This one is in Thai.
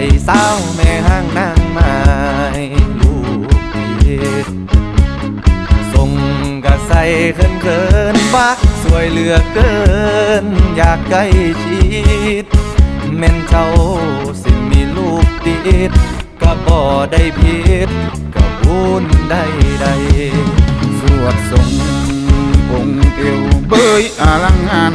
ใจสาวแม่ห้างนางไม้ลูกเดียส่งกระใสเขินเขินๆบักสวยเหลือเกิน อยากใกล้ชิดแม่นเจ้าสิมีลูกติดก็บ่ได้ผิดก็บุญได้ใดสวดทรงองค์เอวเบยอลังงาน